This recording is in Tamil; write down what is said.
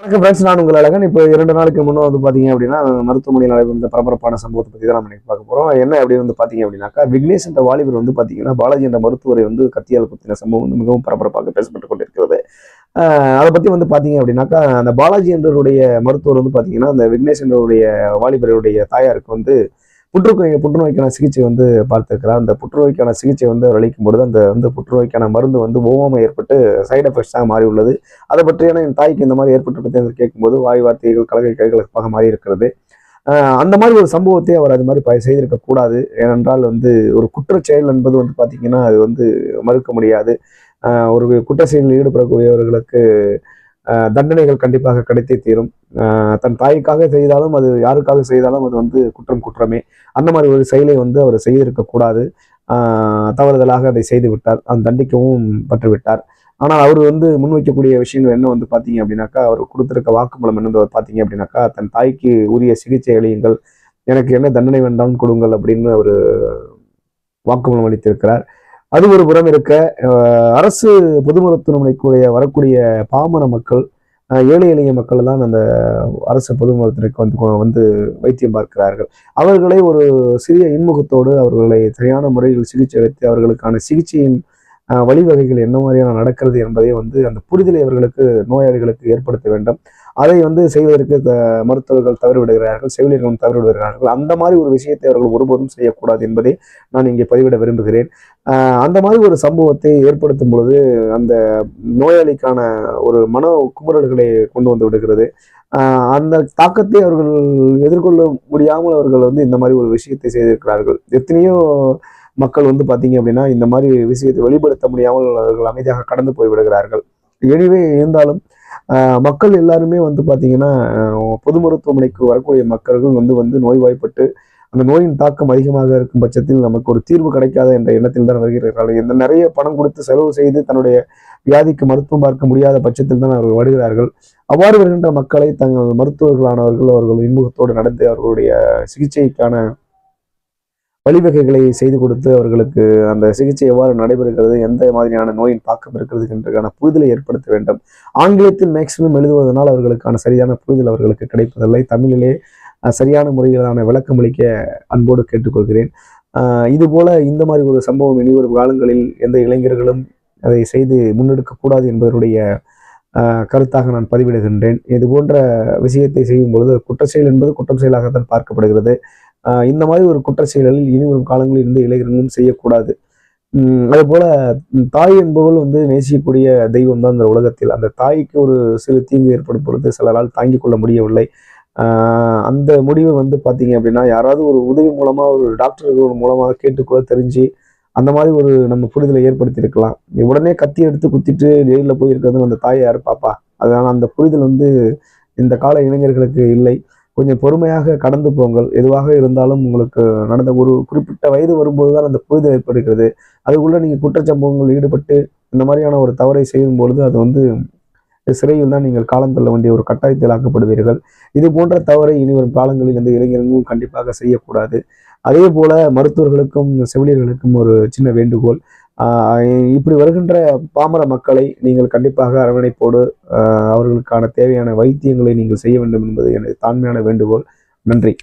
வணக்கம் ஃப்ரெண்ட்ஸ் நான் உங்கள் அழகன். இப்போ இரண்டு நாளுக்கு முன்னே வந்து பார்த்தீங்க அப்படின்னா மருத்துவமனையில் நடைபெற்ற பரபரப்பான சம்பவத்தை பற்றி தான் நம்ம இன்னைக்கு பார்க்க போகிறோம் என்ன அப்படின்னு வந்து பார்த்தீங்க அப்படின்னாக்கா விக்னேஷ் என்ற வாலிபர் வந்து பார்த்தீங்கன்னா பாலாஜி என்ற மருத்துவரை வந்து கத்தியால் குத்தின சம்பவம் வந்து மிகவும் பரபரப்பாக பேசப்பட்டு கொண்டிருக்கிறது. அதை பற்றி வந்து பார்த்தீங்க அப்படின்னாக்கா அந்த பாலாஜி என்றவருடைய மருத்துவர் வந்து பார்த்தீங்கன்னா அந்த விக்னேஷ் என்றவருடைய வாலிபருடைய தாயாருக்கு வந்து புற்றுநோய் புற்றுநோய்க்கான சிகிச்சை வந்து பார்த்திருக்கிறார். அந்த புற்றுநோய்க்கான சிகிச்சை வந்து அவர் அளிக்கும் பொழுது அந்த வந்து புற்றுநோய்க்கான மருந்து வந்து ஓவாமை ஏற்பட்டு சைடு எஃபெக்ட்ஸாக மாறி உள்ளது அதை பற்றியான என் தாய்க்கு இந்த மாதிரி ஏற்பட்டு கேட்கும்போது வாய் வார்த்தைகள் கலகை கைகளுக்காக மாறி இருக்கிறது அந்த மாதிரி ஒரு சம்பவத்தை அவர் அது மாதிரி செய்திருக்க கூடாது. ஏனென்றால் வந்து ஒரு குற்ற செயல் என்பது வந்து பார்த்தீங்கன்னா அது வந்து மறுக்க முடியாது. ஒரு குற்ற செயலில் ஈடுபடக்கூடியவர்களுக்கு தண்டனைகள் கண்டிப்பாக கிடைத்தே தீரும். தன் தாய்க்காக செய்தாலும் அது யாருக்காக செய்தாலும் அது வந்து குற்றம் குற்றமே. அந்த மாதிரி ஒரு செயலை வந்து அவர் செய்திருக்கக்கூடாது தவறுதலாக அதை செய்து விட்டார் அந்த தண்டிக்கவும் பற்றுவிட்டார் ஆனால் அவர் வந்து முன்வைக்கக்கூடிய விஷயங்கள் என்ன வந்து பார்த்தீங்க அப்படின்னாக்கா அவர் கொடுத்துருக்க வாக்குமூலம் என்ன வந்து பார்த்தீங்க அப்படின்னாக்கா தன் தாய்க்கு உரிய சிகிச்சை அளியுங்கள். எனக்கு என்ன தண்டனை வேண்டாம் கொடுங்கள் அப்படின்னு அவர் வாக்குமூலம் அளித்திருக்கிறார். அது ஒரு புறம் இருக்க அரசு பொது மருத்துவமனைக்குரிய வரக்கூடிய பாமர மக்கள் ஏழை எளிய மக்கள் தான் அந்த அரசு பொது மருத்துவமனைக்கு வந்து வந்து வைத்தியம் பார்க்கிறார்கள். அவர்களை ஒரு சிறிய இன்முகத்தோடு அவர்களை சரியான முறையில் சிகிச்சை அளித்து அவர்களுக்கான சிகிச்சையின் வழிவகைகள் என்ன மாதிரியான நடக்கிறது என்பதை வந்து அந்த புரிதலை அவர்களுக்கு நோயாளிகளுக்கு ஏற்படுத்த வேண்டும். அதை வந்து செய்வதற்கு த- மருத்துவர்கள் தவறிவிடுகிறார்கள் செவிலியர்களும் தவறிவிடுகிறார்கள். அந்த மாதிரி ஒரு விஷயத்தை அவர்கள் ஒருபோதும் செய்யக்கூடாது என்பதை நான் இங்கே பதிவிட விரும்புகிறேன். அந்த மாதிரி ஒரு சம்பவத்தை ஏற்படுத்தும் பொழுது அந்த நோயாளிக்கான ஒரு மன குமுறல்களை கொண்டு வந்து விடுகிறது. அந்த தாக்கத்தை அவர்கள் எதிர்கொள்ள முடியாமல் அவர்கள் வந்து இந்த மாதிரி ஒரு விஷயத்தை செய்திருக்கிறார்கள். எத்தனையோ மக்கள் வந்து பார்த்தீங்க அப்படின்னா இந்த மாதிரி விஷயத்தை வெளிப்படுத்த முடியாமல் அவர்கள் அமைதியாக கடந்து போய் விடுகிறார்கள் எனிவே இருந்தாலும் மக்கள் எல்லாருமே வந்து பார்த்தீங்கன்னா பொது மருத்துவமனைக்கு வரக்கூடிய மக்கள்கள் வந்து வந்து நோய்வாய்ப்பட்டு அந்த நோயின் தாக்கம் அதிகமாக இருக்கும் பட்சத்தில் நமக்கு ஒரு தீர்வு கிடைக்காத என்ற எண்ணத்தில் தான் வருகிறார்கள். இந்த நிறைய பணம் கொடுத்து செலவு செய்து தன்னுடைய வியாதிக்கு மருத்துவம் பார்க்க முடியாத பட்சத்தில் தான் அவர்கள் வருகிறார்கள். அவ்வாறு வருகின்ற மக்களை தங்கள் மருத்துவர்களானவர்கள் அவர்கள் இன்முகத்தோடு நடந்து அவர்களுடைய சிகிச்சைக்கான வழிவகைகளை செய்து கொடுத்து அவர்களுக்கு அந்த சிகிச்சை எவ்வாறு நடைபெறுகிறது எந்த மாதிரியான நோயின் தாக்கம் இருக்கிறது என்றதுக்கான புரிதலை ஏற்படுத்த வேண்டும். ஆங்கிலத்தில் மேக்சிமம் எழுதுவதனால் அவர்களுக்கான சரியான புரிதல் அவர்களுக்கு கிடைப்பதில்லை. தமிழிலே சரியான முறையிலான விளக்கம் அளிக்க அன்போடு கேட்டுக்கொள்கிறேன். இதுபோல இது போல இந்த மாதிரி ஒரு சம்பவம் இனி ஒரு காலங்களில் எந்த இளைஞர்களும் அதை செய்து முன்னெடுக்கக்கூடாது என்பதனுடைய கருத்தாக நான் பதிவிடுகின்றேன். இது போன்ற விஷயத்தை செய்யும் பொழுது குற்ற செயல் என்பது குற்றம் செயலாகத்தான் பார்க்கப்படுகிறது. இந்த மாதிரி ஒரு குற்ற செயல்களில் இனி வரும் காலங்களில் இருந்து இளைஞர்களும் செய்யக்கூடாது. அதே போல தாய் என்பவள் வந்து நேசிக்கக்கூடிய தெய்வம் தான் இந்த உலகத்தில். அந்த தாய்க்கு ஒரு சிறு தீங்கு ஏற்படும் பொழுது சிலரால் தாங்கிக் கொள்ள முடியவில்லை. அந்த முடிவை வந்து பார்த்தீங்க அப்படின்னா யாராவது ஒரு உதவி மூலமாக ஒரு டாக்டர்கள் மூலமாக கேட்டுக்கூட தெரிஞ்சு அந்த மாதிரி ஒரு நம்ம புரிதலை ஏற்படுத்தியிருக்கலாம். உடனே கத்தி எடுத்து குத்திட்டு ஜெயிலில் போயிருக்கிறது அந்த தாயை யார் பாப்பா அதனால் அந்த புரிதல் வந்து இந்த கால இளைஞர்களுக்கு இல்லை. கொஞ்சம் பொறுமையாக கடந்து போங்கள். எதுவாக இருந்தாலும் உங்களுக்கு நடந்த ஒரு குறிப்பிட்ட வயது வரும்போது தான் அந்த புரிதல் ஏற்படுகிறது. அதுக்குள்ளே நீங்கள் குற்றச்சம்பவங்கள் ஈடுபட்டு இந்த மாதிரியான ஒரு தவறை செய்யும் பொழுது அது வந்து சிறையில் தான் நீங்கள் காலம் தள்ள வேண்டிய ஒரு கட்டாயத்தில் ஆக்கப்படுவீர்கள். இது போன்ற தவறை இனி வரும் காலங்களில் இந்த இளைஞர்களும் கண்டிப்பாக செய்யக்கூடாது. அதே போல மருத்துவர்களுக்கும் செவிலியர்களுக்கும் ஒரு சின்ன வேண்டுகோள். இப்படி வருகின்ற பாமர மக்களை நீங்கள் கண்டிப்பாக அரவணைப்போடு அவர்களுக்கான தேவையான வைத்தியங்களை நீங்கள் செய்ய வேண்டும் என்பது எனது தாண்மையான வேண்டுகோள். நன்றி.